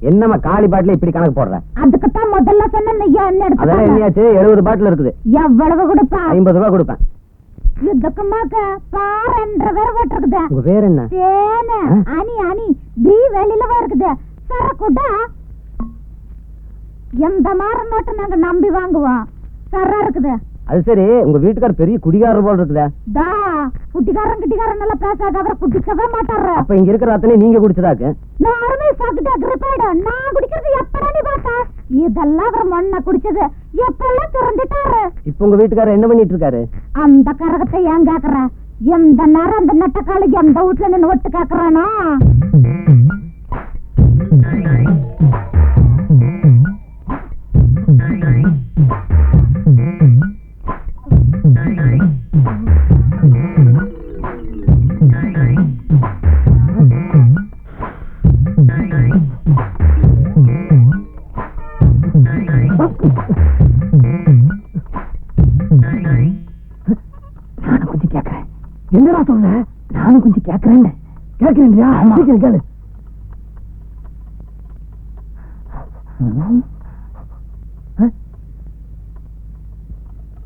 என்னம்மா காலி பாட்டில இப்படி கணக்கு போடுற? அதுக்குத்தான் முதல்ல சொன்ன என்ன அதெல்லாம் என்னையாச்சு எழுபது பாட்டில் இருக்குது. எவ்வளவு கொடுப்பா? ஐம்பது ரூபாய் கொடுப்பேன். இதுக்குமாக்க பார் என்ற வேற போட்டிருக்குது. உங்க பேர் என்ன? ஆ? அணி அணி பி வெளியில இருக்குது. சரக்குடா? எந்த மாதிரி நோட்டு நாங்க நம்பி வாங்குவோம்? சர இருக்குது. அது சரி உங்க வீட்டுக்கார் பெரிய குடிகாரர் போல் இருக்குதே. குட்டிக்காரன் கிட்டிக்காரன் நல்லா பேசாத அவரை குடிக்கவே மாட்டாரு? அப்ப இங்க இருக்கிற அத்தனை நீங்க குடிச்சதாக்கு? நானுமே சாப்பிட்டு கிரிப்பைடு நான் குடிக்கிறது எப்படா நீ பார்த்தா? இதெல்லாம் அவர் மண்ண குடிச்சது. எப்பெல்லாம் திறந்துட்டாரு இப்ப உங்க வீட்டுக்காரர் என்ன பண்ணிட்டு இருக்காரு? அந்த கரகத்தை ஏன் கேக்குற? எந்த நேரம் அந்த நட்டக்காலு எந்த வீட்டுல நின்று ஒட்டு கேக்குறானோ? கேக்குறேன் சீக்கிரம் கேளு.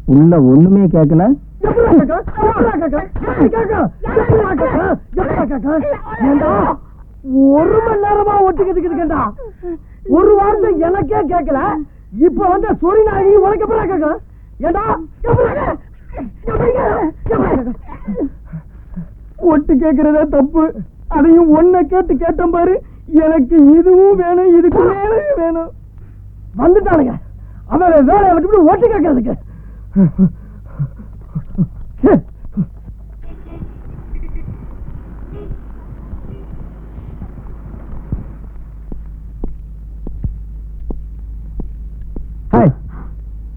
உள்ள ஒண்ணுமே கேட்கல ஒரு மணி நேரமா ஒட்டிக்கிட்டு இருக்கேன்டா ஒரு வார்த்தை எனக்கே கேட்கல இப்ப வந்து சொறி நாயி உனக்கு எப்படா கேட்கல ஏண்டா? ஒட்டு கேக்குறதே தப்பு. அதையும் ஒன்ன கேட்டு கேட்டேன் பாரு. எனக்கு இதுவும் வேணும் இதுக்கு மேலையும் வேணும். வந்துட்டானுங்க. அவன் வேலையை விட்டு ஒட்டு கேட்கறதுக்கு.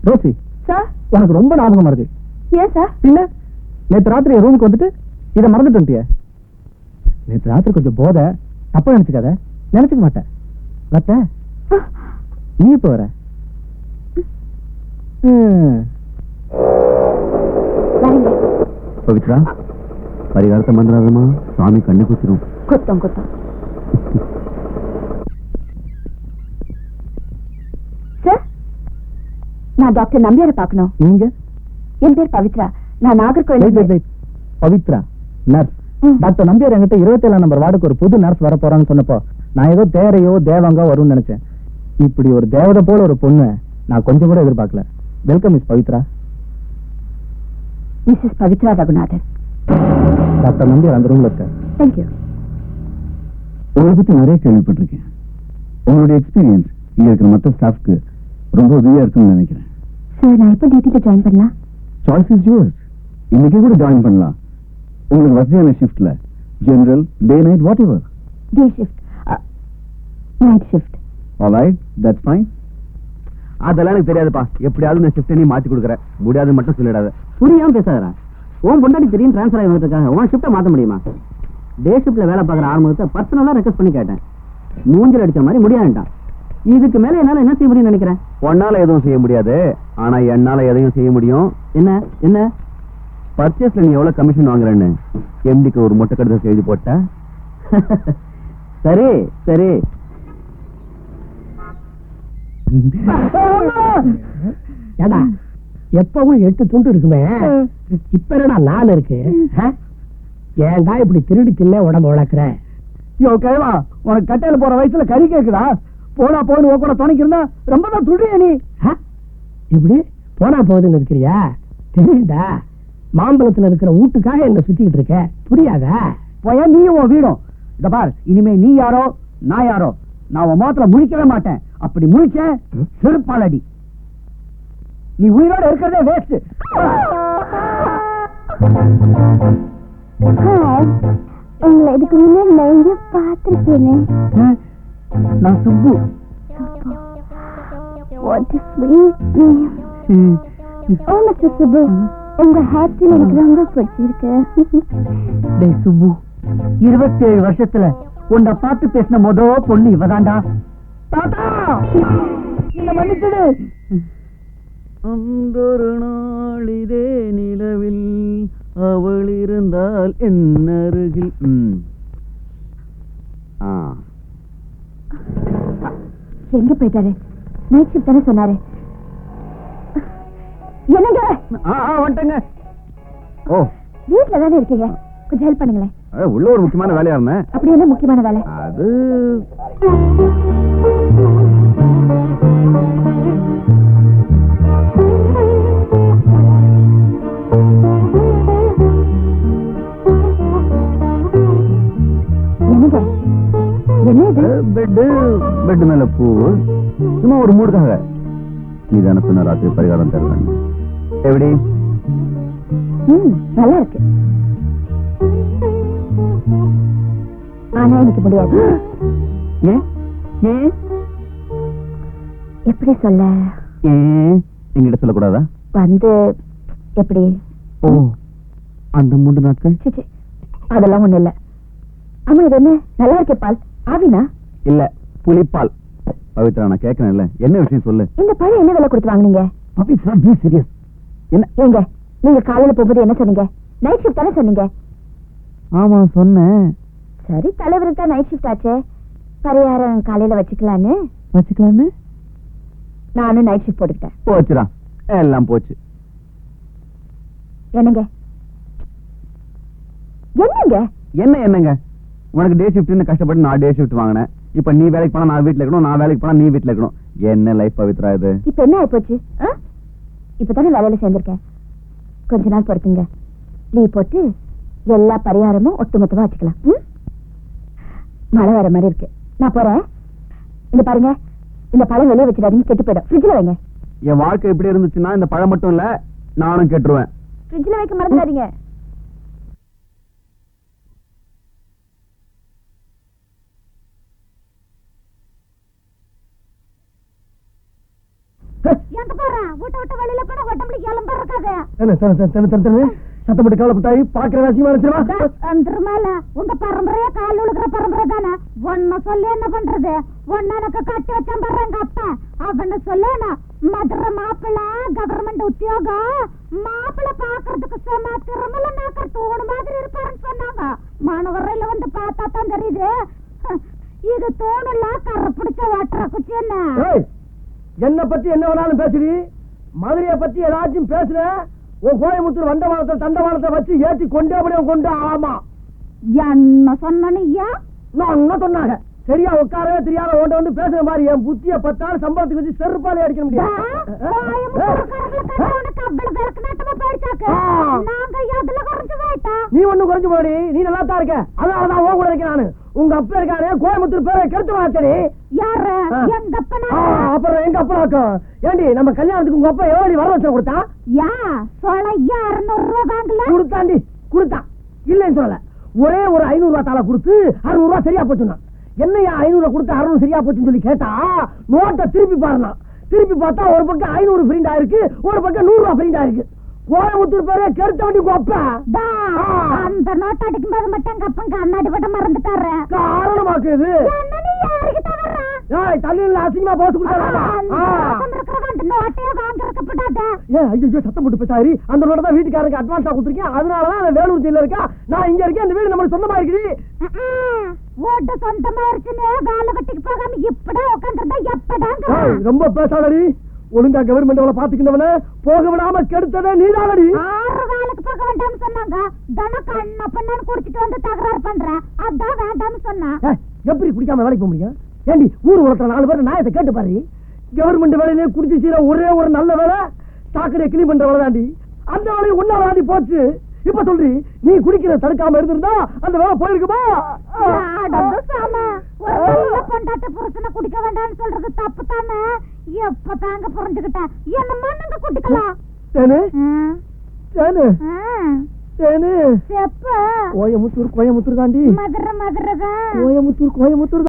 ரோசி. சார்? உனக்கு ரொம்ப ஞாபகம் வருது ஏன் சார்? பின்ன நேத்து ராத்திரி ரூமுக்கு வந்துட்டு இதை மறந்துட்டு வந்துட்டிய நேத்து ராத்திரி கொஞ்சம் போதை தப்பா நினைச்சுக்காத. நினைச்சுக்க மாட்டேன். லத்த நீ இப்ப வர? பவித்ரா பரிகாரத்தை மந்திராதமா சுவாமி கண்ணு குத்திரும். குத்தம் குத்தம். நான் டாக்டர் நம்பியாரை பார்க்கணும். நீங்க? என் பேர் பவித்ரா. நான் நாகர்கோவில். பவித்ரா. நர்ஸ். டாக்டர் நம்பியார் என்கிட்ட இருபத்தேழாம் நம்பர் வார்டுக்கு ஒரு புது நர்ஸ் வர போறான்னு சொன்னப்போ நான் ஏதோ தேரையோ தேவங்கோ வரும்னு நினைச்சேன். இப்படி ஒரு தேவதை போல ஒரு பொண்ணு நான் கொஞ்சம் கூட எதிர்பார்க்கல. Welcome miss Pavithra Mrs Pavithra Raghunathan doctor Nambiar அந்த ரூம்ல இருக்கார். தேங்க்யூ உங்களை பத்தி நிறைய கேள்விப்பட்டிருக்கேன். உங்களுடைய எக்ஸ்பீரியன்ஸ் இங்க இருக்கிற மற்ற ஸ்டாஃப்க்கு ரொம்ப உதவியா இருக்கும்னு நினைக்கிறேன். சார் நான் எப்போ டியூட்டிக்கு ஜாயின் பண்ணலாம்? சாய்ஸ் இஸ் யூர்ஸ் இன்னைக்கு கூட ஜாயின் பண்ணலாம். உங்களுக்கு வசதியான ஷிஃப்ட்ல general day night whatever day shift night shift alright that's fine அதெல்லாம் எனக்கு தெரியாதுப்பா. எப்படியாவது நான் ஷிஃப்ட் நீ மாத்தி கொடுக்குறேன். முடியாதுன்னு மட்டும் சொல்லிடாத. புரியாம பேசாதடா. உன் பொண்டாட்டி தெரியும் ட்ரான்ஸ்ஃபர் ஆகி வந்துருக்காங்க உன் ஷிஃப்ட்டை மாத்த முடியுமா? டே ஷிஃப்ட்ல வேலை பார்க்குற ஆரம்பத்தை பர்சனலா ரெக்வஸ்ட் பண்ணி கேட்டேன். மூஞ்சில் அடிச்ச மாதிரி முடியாதுட்டான் இதுக்கு மேல என்னால என்ன செய்ய முடியும்னு நினைக்கிறேன் உன்னால எதுவும் செய்ய முடியாது. ஆனா என்னால எதையும் செய்ய முடியும். என்ன? என்ன? பர்ச்சேஸ்ல நீ எவ்வளவு கமிஷன் வாங்குறேன்னு எம்டிக்கு ஒரு மொட்டை கடிதம் எழுதி போட்ட? சரி சரி. ஏடா எப்பவும் எட்டு துண்டு இருக்குமே. இப்ப என்னடா நாலு இருக்கு? ஏன்டா இப்படி திருடி தின்ன உடம்பு வளர்க்குற? யோ கேவா உனக்கு கட்டையில போற வயசுல கறி கேக்குதா? போனா போன்னு உன் கூட துணைக்கு இருந்தா ரொம்ப தான் துடிய நீ? இப்படி போனா போகுதுன்னு இருக்கிறியா? தெரியுதா? மாம்பழத்துல இருக்கிற வீட்டுக்காக என்ன சுத்திக்கிட்டு இருக்க? புரியாதா? போயா நீயும் உன் வீடும். இத பார் இனிமே நீ யாரோ நான் யாரோ? நான் உன் முகத்துல முழிக்கவே மாட்டேன். அப்படி முழிச்சேன் செருப்பாலடி. நீ உயிரோட இருக்கிறதே வேஸ்ட் உங்களை இதுக்கு முன்னாடி நான் எங்கேயோ பார்த்துருக்கேனே. நான் Subbu. What is sweet name oh mister Subbu. உங்க ஹேர் ஸ்டைல் எனக்கு ரொம்ப பிடிச்சிருக்கு. டேய் சுப்பு இருபத்தேழு வருஷத்துல உன்னை பார்த்து பேசின மொத பொண்ணு இவதான்டா. தாத்தா! என்ன மன்னிச்சிடு. அன்றொரு நாள் இதே நிலவில் அவள் இருந்தால் என் அருகில். ம். ஆ. எங்க போயிட்டாரு? நைட் ஷிஃப்ட் தானே சொன்னாரு. என்னங்க? வந்துட்டேங்க ஓ. வீட்ல தானே இருக்கீங்க? கொஞ்சம் ஹெல்ப் பண்ணுங்களேன். உள்ள ஒரு முக்கியமான வேலையா இருந்தேன் அப்படி என்ன முக்கியமான வேலை? அது இது? பெட்டு பெட் மேல பூ. சும்மா ஒரு மூடுக்காக. நீ தானே சொன்ன ராத்திரி பரிகாரம் தருவேன் எப்படி? நல்லா இருக்கு ஆனா எனக்கு முடியாது. எப்படி சொல்ல? எங்கிட்ட சொல்லக்கூடாதா? வந்து எப்படி? ஓ அந்த மூன்று நாட்கள்? அதெல்லாம் ஒண்ணு இல்ல. ஆமா இது என்ன? நல்லா இருக்கே பால். ஆவினா? இல்ல புலிப்பால் பவித்ரா நான் கேட்கறேன்ல என்ன விஷயம் சொல்லு? இந்த பழம் என்ன விலை கொடுத்து வாங்குனீங்க? பவித்ரா பி சீரியஸ் என்ன? நீங்க காலையில போகும்போது என்ன சொன்னீங்க? நைட் ஷிஃப்ட் தானே சொன்னீங்க? ஆமா சொன்னேன். சரி தலைவருக்கு தான் நைட் ஷிஃப்ட் ஆச்சே. பரிகாரம் காலையில வச்சுக்கலான்னு. வச்சுக்கலான்னு? நானும் நைட் ஷிஃப்ட் போட்டுக்கிட்டேன். போச்சுடா. எல்லாம் போச்சு. என்னங்க? என்னங்க? என்ன என்னங்க? உனக்கு டே ஷிஃப்ட்னு கஷ்டப்பட்டு நான் டே ஷிஃப்ட் வாங்கினேன். இப்ப நீ வேலைக்கு போனா நான் வீட்ல இருக்கணும் நான் வேலைக்கு போனா நீ வீட்ல இருக்கணும். என்ன லைஃப் பவித்ரா இது? இப்ப என்ன ஆயிப்போச்சு? ஆ? இப்பதானே வேலையில சேர்ந்திருக்கேன். கொஞ்ச நாள் பொறுத்துங்க. லீவ் போட்டு எல்லா பரிகாரமும் ஒட்டுமொத்தமா வச்சுக்கலாம்? மழை வர மாதிரி இருக்கு. நான் போறேன். இந்த பாருங்க. இந்த பழம் வெளியே வச்சிடாதீங்க கெட்டு போயிடும். ஃப்ரிட்ஜ்ல வைங்க. என் வாழ்க்கை எப்படி இருந்துச்சுன்னா இந்த பழம் மட்டும் இல்ல நானும் கெட்டுருவேன். ஃப்ரிட்ஜ்ல வைக்க மறந்துடாதீங்க எங்க போற வீட்டை விட்டு வெளியில போன உடம்புல எலும்பு இருக்காது என்ன தன தன தன தன தன சத்தம் போட்டு கவலைப்பட்டாய். பாக்குற ராசியமா நினைச்சிருவா? உங்க பரம்பரையே கால் உழுக்கிற பரம்பரை தானே ஒன்ன சொல்லி என்ன பண்றது? ஒன்னு எனக்கு கட்டி வச்சான் பாரு எங்க அப்பா. அவன சொல்லேனா மதுரை மாப்பிள்ள கவர்மெண்ட் உத்தியோகம். மாப்பிள்ள பாக்குறதுக்கு சொன்னா திருமல நாக்கர் தூணு மாதிரி இருப்பாருன்னு சொன்னாங்க. மாணவரையில வந்து பார்த்தா தான் தெரியுது. இது தூணுல கரை பிடிச்ச வாட்டுற குச்சி என்ன? என்ன பத்தி என்ன வேணாலும் பேசுறி மதுரைய பத்தி ஏதாச்சும் பேசுற உன் கோயம்புத்தூர் வண்டவாளத்தை தண்டவாளத்தை வச்சு ஏத்தி கொண்டே அப்படியே கொண்டு ஆமா. என்ன சொன்னியா நான் என்ன சொன்னாங்க. சரியா உட்காரவே தெரியாத ஓட்ட வந்து பேசுற மாதிரி என் புத்திய பத்தாள் சம்பளத்துக்கு வச்சு செருப்பாலே அடிக்க முடியாது. நீ ஒண்ணும் குறைஞ்சு போடி நீ நல்லா தான் இருக்க. அதனாலதான் உன் கூட இருக்கேன் நானு. உங்க அப்பா இருக்காரு கோயம்புத்தூர் பேரை கெடுத்து வாச்சடி யாரு. எங்க அப்பனா? அப்புறம் எங்க அப்பனாக்கும் ஏண்டி நம்ம கல்யாணத்துக்கு உங்க அப்பா எவ்வளவு வரதட்சணை கொடுத்தா? யா சொலையா அறுநூறு ரூபா வாங்கல கொடுத்தாண்டி கொடுத்தான். இல்லைன்னு சொல்லல. ஒரே ஒரு ஐநூறு ரூபாய் தாளை கொடுத்து அறுநூறு ரூபாய் சரியா போச்சுன்னா என்னையா ஐநூறு கொடுத்து அறுநூறு சரியா போச்சுன்னு சொல்லி கேட்டா நோட்டை திருப்பி பாருனா திருப்பி பார்த்தா ஒரு பக்கம் ஐநூறு பிரிண்ட் ஆயிருக்கு ஒரு பக்கம் நூறு ரூபாய் பிரிண்ட் ஆயிருக்கு. கோயம்புத்தூர் பேரே கெடுத்த வண்டி கோப்ப. அந்த நோட் அடிக்கும் போது மட்டும் எங்க அப்பன் கண்ணாடி விட மறந்துட்டாரு வர்ற? ஏய் தண்ணியில் அசிங்கமா போட்டு சத்தம் போட்டு பேசாரி அந்த நோட தான் வீட்டுக்காரருக்கு அட்வான்ஸா கொடுத்துருக்கேன். அதனாலதான் வேலூர் ஜெயில இருக்கா. நான் இங்க இருக்கேன். இந்த வீடு நம்மளுக்கு சொந்தமா இருக்குது. ஓட்டு சொந்தமா இருச்சுன்னு வேலை வெட்டிக்கு போகாம இப்படா உட்காந்துருந்தா ஏய், ரொம்ப பேசாதடி. ஒழுங்கா கவர்மெண்ட் வேலை பாத்துக்கிட்டவன போக விடாம கெடுத்ததே நீதானடி. ஆறு வேலைக்கு போக வேண்டாம்னு சொன்னாங்க. தனக்கு அண்ணா குடிச்சிட்டு வந்து தகராறு பண்றேன் அதான் வேண்டாம்னு சொன்னா. எப்படி குடிக்காம வேலைக்கு போக முடியும்? ஏண்டி ஊர் உலகத்துல நாலு பேர் நாயத்தை கேட்டு பாரு. கவர்மெண்ட் வேலையிலே குடிச்சு செய்யற ஒரே ஒரு நல்ல வேலை சாக்கடையை கிளீன் பண்ற வேலை தாண்டி. அந்த வேலையை ஒன்னா வாடி போச்சு. இப்ப சொல்றி நீ குடிக்கிறத தடுக்காம இருந்திருந்தா அந்த வேலை போயிருக்குமா? பொண்டாட்டி புருஷனை குடிக்க வேண்டாம்னு சொல்றது தப்பு தானே. எப்ப தாங்க புரிஞ்சுக்கிட்டேன் என்ன மண்ணுங்க செப்பு. கோயமுத்தூர் கோயமுத்தூர் தாண்டி மதுரை மதுரை கோயமுத்தூர் கோயமுத்தூர்